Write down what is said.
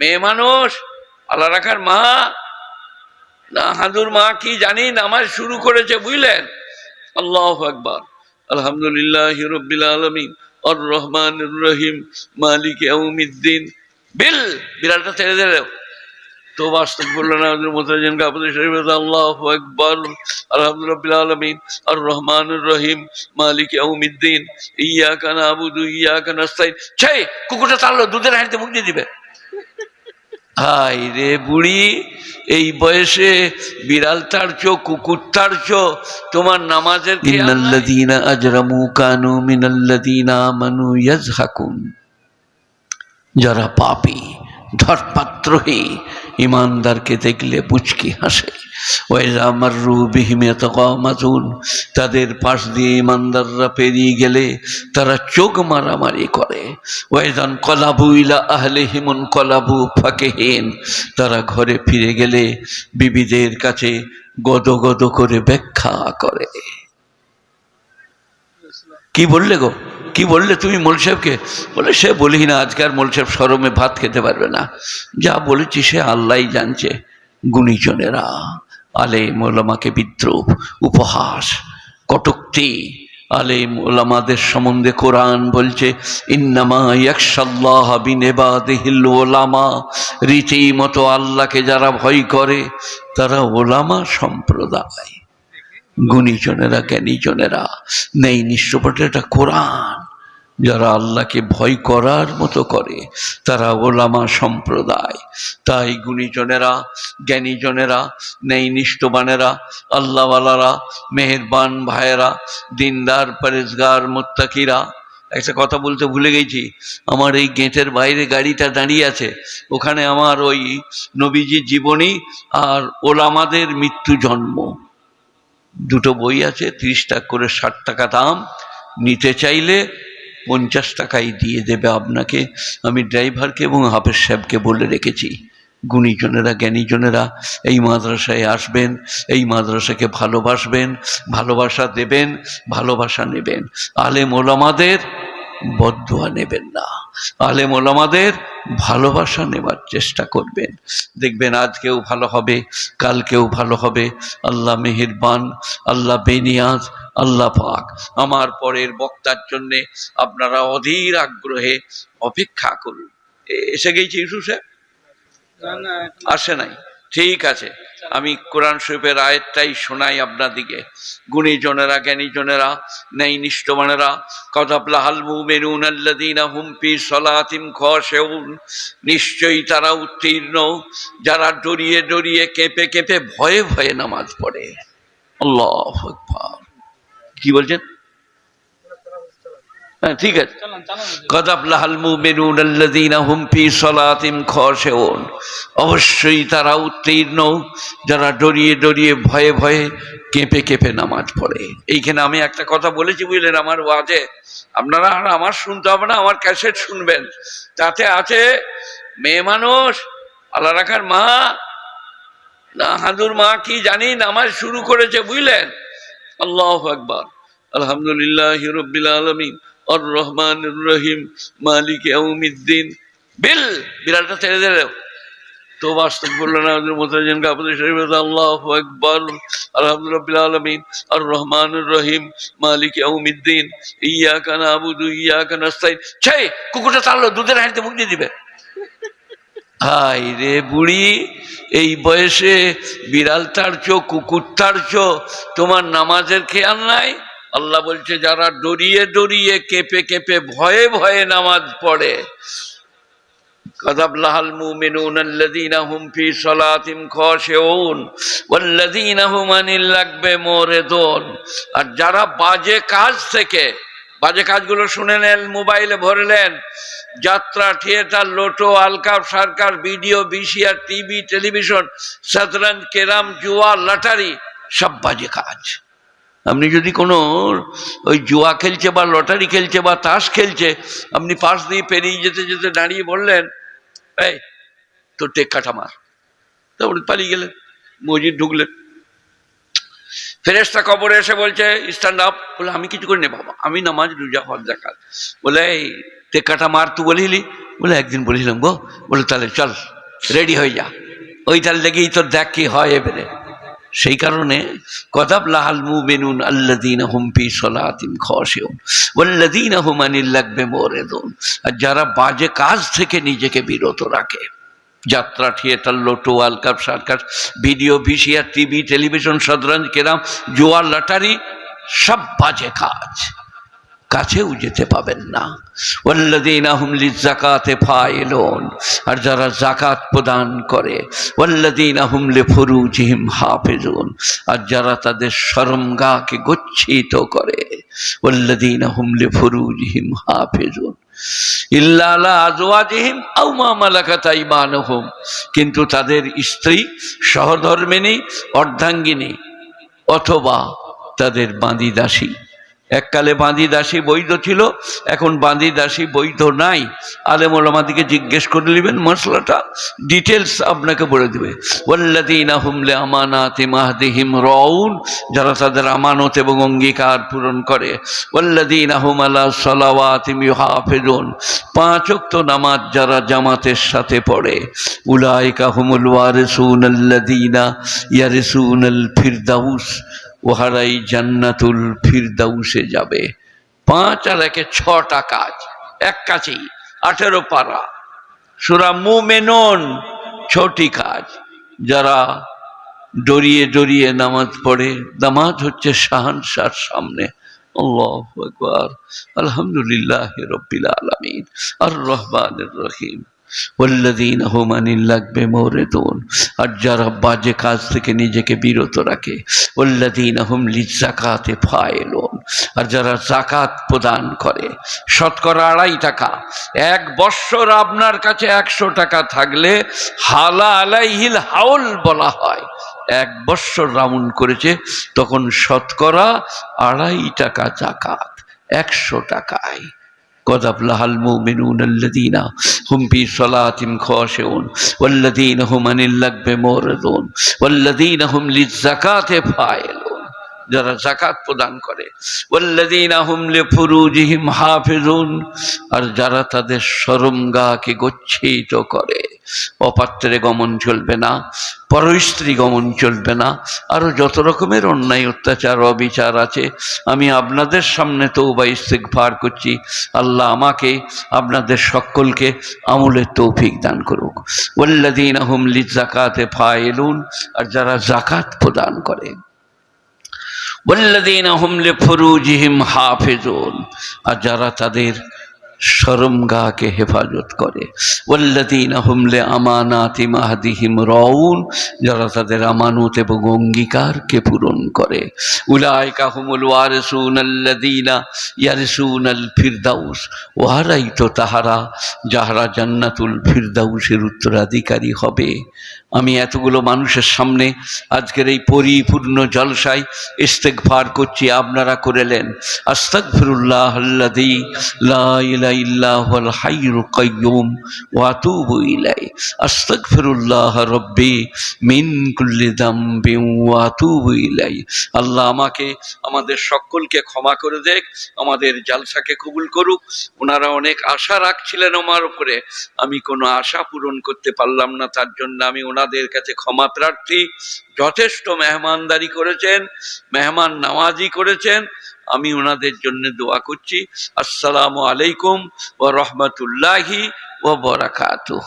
মেয়ে মানুষ আল্লাহ রাখার মা। হাদুর মা কি জানি, নামাজ শুরু করেছে, বুঝলেন? আল্লাহ আকবার। আলহামদুলিল্লাহ রব্বিল আলমিন। আর রহমান রহিম মালিক ইয়াউমিদ্দিন। বিল! বিড়ালটা ছেড়ে দিলে। তো বাস্তব বললেন আমাদের মোতাজিন কাপুর শরীফ আল্লাহ আকবর। আলহামদুলিল্লাহ আলমিন। আর রহমান রহিম মালিক ইয়াউমিদ্দিন। ইয়া কানা আবুদু ইয়া কানা স্তাইন ছাই, কুকুরটা তাড়লো, দুধের হাঁড়িতে মুখ দিয়ে দিবে। হাই রে বুড়ি, এই বয়সে বিড়াল তাড়ছো কুকুর তাড়ছো তোমার নামাজের ইন্নাল্লাযীনা আজরামু কানু মিনাল্লাযীনা আমানু ইয়াজহাকুন। যারা পাপী ধরপাত্রহী ইমানদারকে দেখলে মুচকি হাসে। ওয়াইজা মাররু বিহিম ইয়াতাকামাতুন তাদের পাশ দিয়ে ইমানদাররা পেরিয়ে গেলে তারা চোখ মারামারি করে। ওয়াইজান কলাবু ইলা আহলিহিমুন কলাবু ফাকেহীন, তারা ঘরে ফিরে গেলে বিবিদের কাছে গদ গদ করে ব্যাখ্যা করে। কি বললে গো? কি বললে তুমি মোল সাহেবকে? বলে, সে বলি না আজকার মোল সাহেব সরমে ভাত খেতে পারবে না। যা বলেছি সে আল্লাহই জানছে, গুণীজনেরা। আলে মোলামাকে বিদ্রুপ, উপহাস, কটুক্তি। আলেম ওলামাদের সম্বন্ধে কোরআন বলছে, ইন্নামা ইয়াকশাল্লাহ বিনেবাদিহিল ওলামা। রীতিমতো আল্লাহকে যারা ভয় করে, তারা ওলামা সম্প্রদায়। গুণীজনেরা, জ্ঞানীজনেরা নেই নিঃস্বপটে এটা কোরআন। যারা আল্লাহকে ভয় করার মতো করে, তারা ওলামা সম্প্রদায়। তাই গুণীজনেরা, জ্ঞানীজনেরা নেই নিষ্ঠবানেরা আল্লাহওয়ালারা, মেহেরবান ভাইয়েরা, দিনদার, পরেজগার, মোত্তাকিরা, একটা কথা বলতে ভুলে গেছি, আমার এই গেটের বাইরে গাড়িটা দাঁড়িয়ে আছে, ওখানে আমার ওই নবীজির জীবনী আর ওলামাদের মৃত্যু জন্ম। দুটো বই আছে, তিরিশ টাকা করে ষাট টাকা দাম, নিতে চাইলে পঞ্চাশ টাকাই দিয়ে দেবে আপনাকে। আমি ড্রাইভারকে এবং হাফেজ সাহেবকে বলে রেখেছি, গুণীজনেরা, জ্ঞানীজনেরা, এই মাদ্রাসায় আসবেন, এই মাদ্রাসাকে ভালোবাসবেন, ভালোবাসা দেবেন, ভালোবাসা নেবেন। আলেম ওলামাদের বদুয়া নেবেন না। আলেম ওলামাদের ভালোবাসা নেবার চেষ্টা করবেন। দেখবেন আজকেও ভালো হবে কালকেও ভালো হবে। আল্লাহ মেহেরবান আল্লাহ বেনিয়াজ আল্লাহ পাক। আমার পরের বক্তার জন্যে আপনারা অধীর আগ্রহে অপেক্ষা করুন। এসে গেছি ইসু সাহেব? আসে নাই? ঠিক আছে, আমি কোরআন শরীফের আয়াতটাই শোনাই আপনাদিকে গুণীজনেরা, জ্ঞানীজনেরা নেই নিষ্ঠমানেরা কদাবলা হালমু মেনুন নিশ্চয়ই তারা উত্তীর্ণ, যারা ডরিয়ে ডরিয়ে কেঁপে কেঁপে ভয়ে ভয়ে নামাজ পড়ে। আল্লাহ কি বলছেন? হ্যাঁ ঠিক আছে। কদাবলাহাল মুমিনুন আল্লাযীনা হুম ফি সলাতিম খাশিউন। অবশ্যই তারা উত্তীর্ণ, যারা ডরিয়ে ডরিয়ে ভয়ে ভয়ে কেঁপে কেঁপে নামাজ পড়ে। এইখানে আমি একটা কথা বলেছি, বুঝলেন? আমার ওয়াজে। আপনারা আর আমার শুনতে হবে না, আমার ক্যাসেট শুনবেন। তাতে আছে, মেয়ে মানুষ আল্লাহ রাখার মা, না হাজুর মা কি জানি নামাজ শুরু করেছে, বুঝলেন? আল্লাহ একবার আলহামদুলিল্লাহ হিরব্বিল আলমী আর রহমান রহিম মালিক ইয়াউমিদ্দিন। বিল! বিড়ালটা ছেড়ে দিলে। তো বাস্তব বললেন আমাদের মোতাজিন আর রহমান রহিম মালিক ইয়াউমিদ্দিন। ইয়া কানা আবুদু ইয়া কানা স্তাইন ছাই, কুকুরটা তাড়লো, দুধের হাঁড়িতে মুখ দিয়ে দিবে। হাই রে বুড়ি, এই বয়সে বিড়াল তাড়ছো, কুকুর তাড়ছো, তোমার নামাজের খেয়াল নাই? আল্লাহ বলছে যারা ডরিয়ে ডরিয়ে কেঁপে কেঁপে ভয়ে ভয়ে নামাজ পড়ে كذب المؤمنون الذين هم في صلاتهم خاشعون والذين هم عن اللغو معرضون আর যারা বাজে কাজ থেকে বাজে কাজগুলো শুনে নেন মোবাইলে ভরলেন যাত্রা থিয়েটার লোটো আলকাপ সরকার ভিডিও বিসিআর টিভি টেলিভিশন শতরঞ্জ কেরাম জুয়া লটারি সব বাজে কাজ আপনি যদি কোনো ওই জুয়া খেলছে বা লটারি খেলছে বা তাস খেলছে, আপনি পাশ দিয়ে পেরিয়ে যেতে যেতে দাঁড়িয়ে বললেন, এই, তোর টেক কাটা মার তারপরে পালিয়ে গেলেন, মসজিদ ঢুকলেন। ফেরেস্তা কবরে এসে বলছে স্ট্যান্ড আপ বলে, আমি কিছু করি না বাবা আমি নামাজ, রোজা, হজ জাকাত বলে, এই টেক্কাটা মার তু বলিলি বলে একদিন বলেছিলাম গো। বলে, তাহলে চল রেডি হয়ে যা। ওইটার লেগেই তোর দেখ কি হয় এবারে। সেই কারণে কদাব লাহাল মু বেনুন আল্লাদিন হুম পি সলাতিম খসেউন ওল্লাদিন হুম আনিল লাগবে মোরেদুন। আর যারা বাজে কাজ থেকে নিজেকে বিরত রাখে, যাত্রা, theatre, lotto world cup circus, video, VCR, TV, television সদরঞ্জ carrom জোয়ার লটারি, সব বাজে কাজ। কাছেও যেতে পাবেন না। ওয়াল্লাদিন আহমলি জাকাতে ফাইলুন, আর যারা জাকাত প্রদান করে ওয়াল্লাদিন আহমলে ফুরুজিহিম হাফেজুন, আর যারা তাদের শরমগাকে গচ্ছিত করে ওয়াল্লাদিন আহমলে ফুরুজিহিম হাফেজুন। ইল্লালা আজওয়াজিহিম আও মা মালাকাত আইমানুহুম, কিন্তু তাদের স্ত্রী সহধর্মিনী, অর্ধাঙ্গিনী, অথবা তাদের বাঁধি দাসী এককালে বাঁধি দাসী বৈধ ছিল, এখন বাঁধি দাসী বৈধ নাই। আলেম ওলামাদিকে জিজ্ঞেস করে নেবেন মশলাটা ডিটেলস আপনাকে বলে দেবে। হুমলে আমানাত মাহদিহিম রউন, যারা তাদের আমানত এবং অঙ্গীকার পূরণ করে। ওয়াল্লাদিনা হুম আলা সালাওয়াত হাফেজুন পাঁচ ওয়াক্ত নামাজ যারা জামাতের সাথে পড়ে। উলাইকা হুমুল ওয়ারিসুন আল্লাদিনা ইয়ারিসুন আল ফিরদাউস ওহারাই জান্নাতুল ফিরদাউসে যাবে। পাঁচ আর একে ছটা কাজ, এক কাছেই আঠেরো পারা। সুরা মুমেনন, ছটি কাজ। যারা ডরিয়ে ডরিয়ে নামাজ পড়ে, নামাজ হচ্ছে শাহানশার সামনে। আল্লাহ আকবার। আলহামদুলিল্লাহ রব্বিল আলমিন। আর রহমান রহিম। আর যারা বাজে কাজ থেকে নিজেকে বিরত রাখে আর যারা জাকাত প্রদান করে, শতকরা আড়াই টাকা, এক বৎসর আপনার কাছে একশো টাকা থাকলে হালা আলাইহিল হাউল বলা হয়। এক বৎসর রাউন্ড করেছে, তখন শতকরা আড়াই টাকা জাকাত একশো টাকায়। قد أفلح المؤمنون الذين هم في صلاتهم خاشعون والذين هم عن اللغو معرضون والذين هم للزكاة فاعلون যারা জাকাত প্রদান করে। আর যারা তাদের শরমগাকে গচ্ছিত করে। অপাত্রে গমন চলবে না পরস্ত্রী গমন চলবে না আরও যত রকমের অন্যায়, অত্যাচার, অবিচার আছে, আমি আপনাদের সামনে তো বা ইস্তেকভার করছি। আল্লাহ আমাকে, আপনাদের সকলকে আমলের তৌফিক দান করুক। ওল্লাদিন আহম লিজ জাকাতে ফাইলুন, আর যারা জাকাত প্রদান করে। ওল্লাদিন আহমলে ফরুজিহিম হাফেজুন আর যারা তাদের শরমগাকে হেফাজত করে ওল্লাদিন আহমলে আমানাতি মাহাদিহিম রউন যারা তাদের আমানত এবং অঙ্গীকারকে পূরণ করে উলায়কা হুমুল ওয়ারসুন আল্লাদিনা ইয়ারসুন আল ফিরদাউস ওহারাই তো তাহারা যাহারা জান্নাতুল ফিরদাউসের উত্তরাধিকারী হবে আমি এতগুলো মানুষের সামনে আজকের এই পরিপূর্ণ জলসায় ইস্তেকভার করছি, আপনারা করেলেন। আস্তাগফিরুল্লাহ আল্লাযী লা ইলাহা ইল্লা হুয়াল হাইয়ুল কাইয়্যুম ওয়া আতুবু ইলাইহি। আস্তাগফিরুল্লাহ রব্বি মিন কুল্লি যামবিন ওয়া আতুবু আল্লাহ আমাকে, আমাদের সকলকে ক্ষমা করে দেখ, আমাদের জালসাকে কবুল করুক। ওনারা অনেক আশা রাখছিলেন আমার উপরে। আমি কোনো আশা পূরণ করতে পারলাম না, তার জন্য আমি ওনাদের কাছে ক্ষমা প্রার্থী, যথেষ্ট মেহমানদারি করেছেন, মেহমান নামাজি করেছেন। আমি ওনাদের জন্য দোয়া করছি। আসসালামু আলাইকুম ও রহমতুল্লাহি ও বরাকাতুহ।